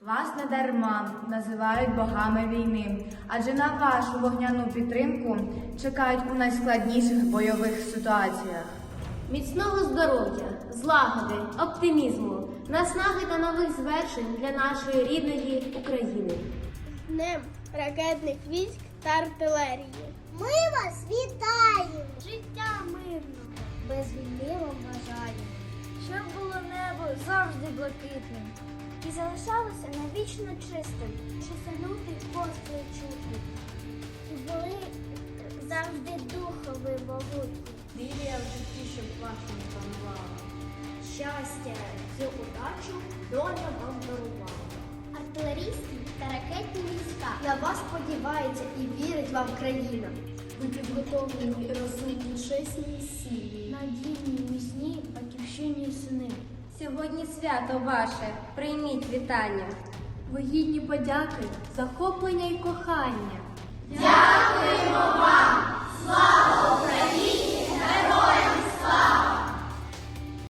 Вас не дарма називають богами війни, адже на вашу вогняну підтримку чекають у найскладніших бойових ситуаціях. Міцного здоров'я, злагоди, оптимізму, наснаги та нових звершень для нашої рідної України. Днем ракетних військ та артилерії. Ми вас завжди блакитним. І залишалося навічно чистим, що салюти постріли чути. І були завжди духові могутні. Віря в житті, щоб вашому панувала. Щастя, цю удачу доля вам дарувала. Артилерійські та ракетні війська на вас сподівається і вірить вам країна. Ви підготовлені, розумні, чесні і сильні, надійні. Сьогодні свято ваше, прийміть вітання. Ви гідні подяки, захоплення і кохання.